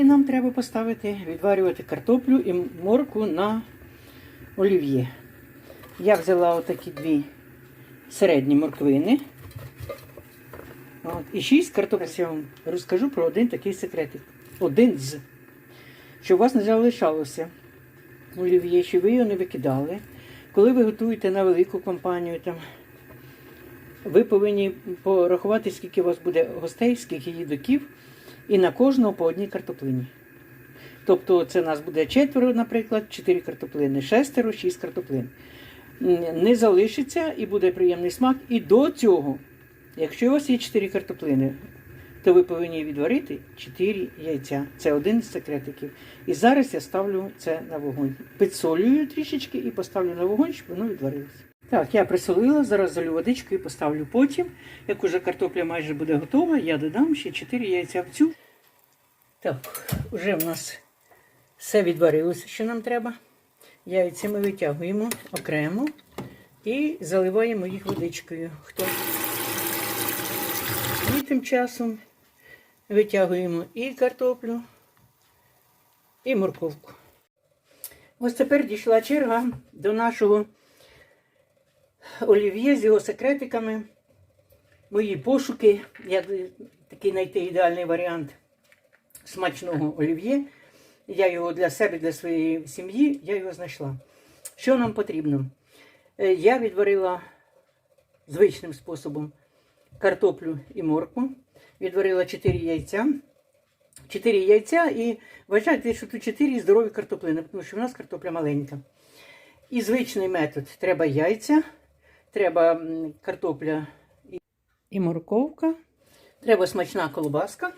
Далі нам треба поставити, відварювати картоплю і морку на олів'є. Я взяла отакі дві середні морквини. От, і шість картоплин. Я вам розкажу про один такий секретик. Один з. Щоб у вас не залишалося олів'є, щоб ви його не викидали. Коли ви готуєте на велику компанію, там, ви повинні порахувати, скільки у вас буде гостей, скільки їдоків, і на кожного по одній картоплині. Тобто це у нас буде четверо, наприклад, чотири картоплини, шестеро, шість картоплин. Не залишиться і буде приємний смак. І до цього, якщо у вас є чотири картоплини, то ви повинні відварити 4 яйця. Це один з секретиків. І зараз я ставлю це на вогонь. Підсолюю трішечки і поставлю на вогонь, щоб воно відварилося. Так, я присолила, зараз залю водичкою і поставлю потім. Як уже картопля майже буде готова, я додам ще 4 яйця в цю. Так, вже в нас все відварилося, що нам треба. Яйця ми витягуємо окремо і заливаємо їх водичкою. Хто? І тим часом витягуємо і картоплю, і морковку. Ось тепер дійшла черга до нашого олів'є з його секретиками. Мої пошуки, як такий знайти ідеальний варіант смачного олів'є. Я його для себе, для своєї сім'ї, я його знайшла. Що нам потрібно? Е, Я відварила звичним способом картоплю і моркву. Відварила 4 яйця. 4 яйця і вважайте, що тут 4 здорові картоплини, тому що в нас картопля маленька. І звичний метод. Треба яйця, треба картопля і- і морковка, треба смачна колбаска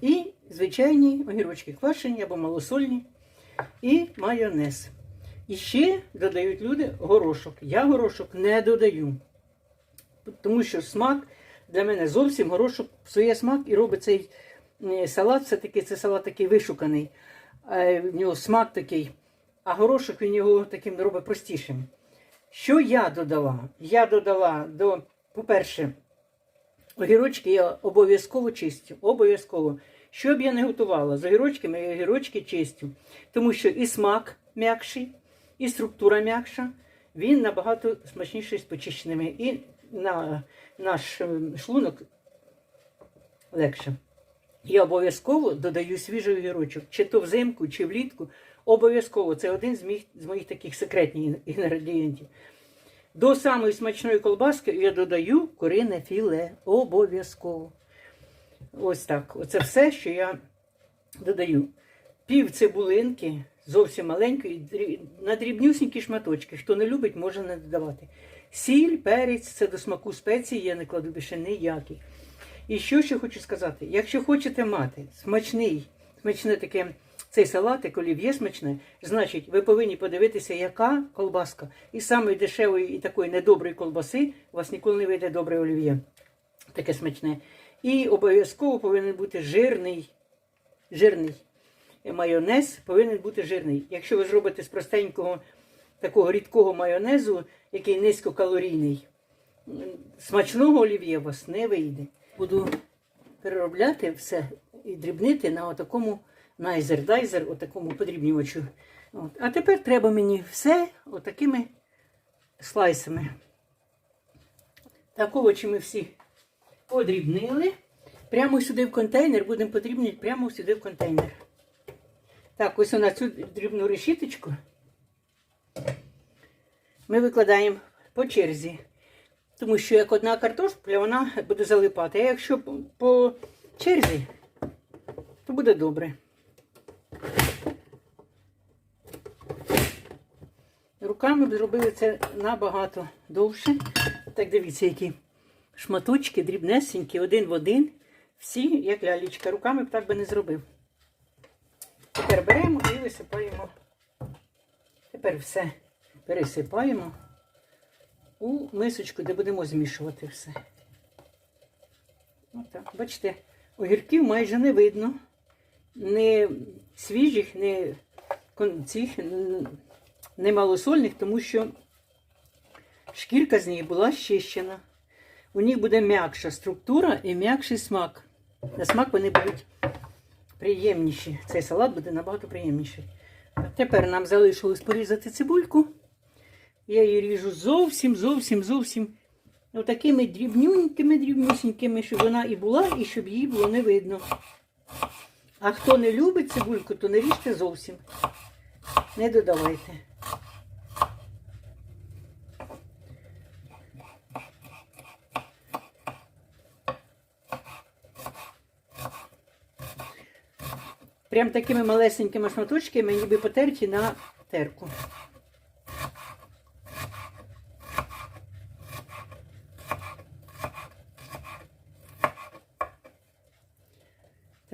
і звичайні огірочки квашені або малосольні, і майонез. І ще додають люди горошок. Я горошок не додаю. Тому що смак для мене зовсім горошок псує смак і робить цей салат, все-таки це салат такий вишуканий. Е, В нього смак такий, а горошок він його таким робить простішим. Що я додала? Я додала до, по-перше, огірочки я обов'язково чистю. Обов'язково. Що б я не готувала, з огірочками я огірочки чистю. Тому що і смак м'якший, і структура м'якша, він набагато смачніший з почищеними. І на наш е, шлунок легше. Я обов'язково додаю свіжий огірочок, чи то взимку, чи влітку. Обов'язково. Це один з моїх, з моїх таких секретних інгредієнтів. До самої смачної колбаски я додаю курине філе. Обов'язково. Ось так. Оце все, що я додаю. Пів цибулинки, зовсім маленької, на дрібнюсінькі шматочки. Хто не любить, може не додавати. Сіль, перець, це до смаку спеції, я не кладу більше ніяких. І що ще хочу сказати: якщо хочете мати смачний, смачне таке цей салатик, олів'є смачне, значить, ви повинні подивитися, яка колбаска. І самої дешевої і такої недоброї колбаси у вас ніколи не вийде добре олів'є. Таке смачне. І обов'язково повинен бути жирний. Жирний майонез повинен бути жирний. Якщо ви зробите з простенького такого рідкого майонезу, який низькокалорійний, смачного олів'є у вас не вийде. Буду переробляти все і дрібнити на отакому найзер-дайзер, отакому подрібнювачу. От. А тепер треба мені все отакими слайсами. Так, овочі ми всі подрібнили. Прямо сюди в контейнер, будемо потрібні прямо сюди в контейнер. Так, ось на цю дрібну решіточку ми викладаємо по черзі. Тому що як одна картошка, вона буде залипати. А якщо по черзі, то буде добре. Руками б зробили це набагато довше. Так дивіться, які шматочки дрібнесенькі, один в один. Всі, як лялечка, руками б так би не зробив. Тепер беремо і висипаємо. Тепер все пересипаємо у мисочку, де будемо змішувати все. Отак. Бачите, огірків майже не видно. Не свіжих, не цих, не малосольних, тому що шкірка з них була щищена. У них буде м'якша структура і м'якший смак. На смак вони будуть приємніші. Цей салат буде набагато приємніший. Тепер нам залишилось порізати цибульку. Я її ріжу зовсім, зовсім, зовсім отакими дрібнюнькими, дрібнюсінькими, щоб вона і була, і щоб її було не видно. А хто не любить цибульку, то не ріжте зовсім. Не додавайте. Прям такими малесенькими шматочками, ніби потерті на терку.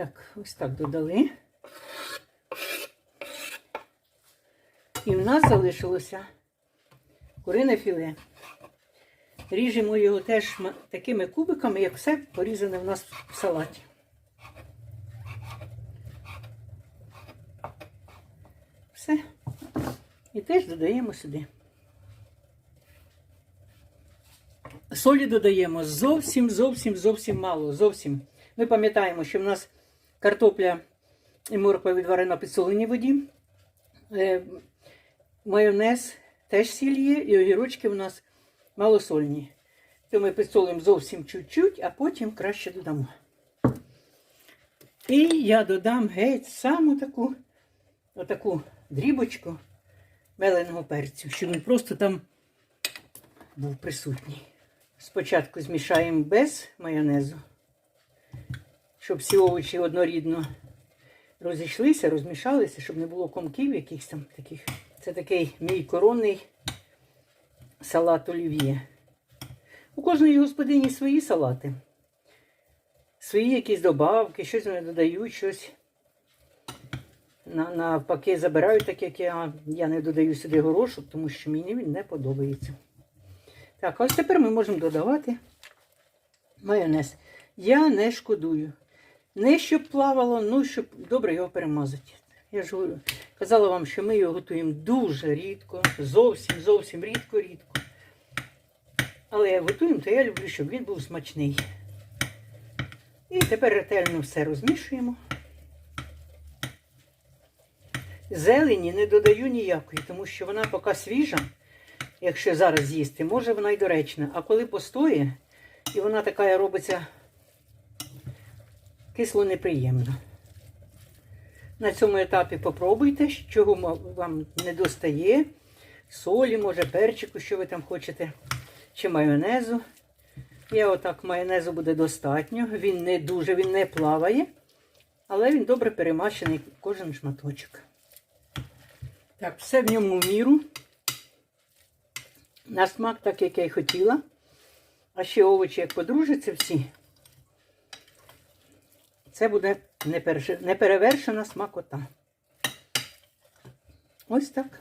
Так, ось так додали. І в нас залишилося курине філе. Ріжемо його теж такими кубиками, як все порізане в нас в салаті. Все. І теж додаємо сюди. Солі додаємо зовсім, зовсім, зовсім мало. Зовсім. Ми пам'ятаємо, що в нас картопля і морква відварена підсоленій воді. Е, майонез теж сіль є, і огірочки у нас малосольні. То ми підсолимо зовсім чуть-чуть, а потім краще додамо. І я додам геть саму таку, отаку дрібочку меленого перцю, щоб він просто там був присутній. Спочатку змішаємо без майонезу, щоб всі овочі однорідно розійшлися, розмішалися, щоб не було комків якихось там таких. Це такий мій коронний салат олів'є. У кожної господині свої салати. Свої якісь добавки, щось вони додають, щось на- навпаки забирають, так як я. Я не додаю сюди горошок, тому що мені він не подобається. Так, ось тепер ми можемо додавати майонез. Я не шкодую. Не щоб плавало, ну щоб добре його перемазати. Я ж говорю, казала вам, що ми його готуємо дуже рідко, зовсім, зовсім рідко, рідко. Але як готуємо, то я люблю, щоб він був смачний. І тепер ретельно все розмішуємо. Зелені не додаю ніякої, тому що вона поки свіжа, якщо зараз їсти, може вона й доречна. А коли постоє, і вона така робиться кисло неприємна. На цьому етапі попробуйте, чого вам не достає. Солі, може, перчику, що ви там хочете, чи майонезу. Я отак майонезу буде достатньо. Він не дуже, він не плаває, але він добре перемащений кожен шматочок. Так, все в ньому в міру. На смак, так як я й хотіла. А ще овочі, як подружаться всі. Це буде неперевершена смакота. Ось так.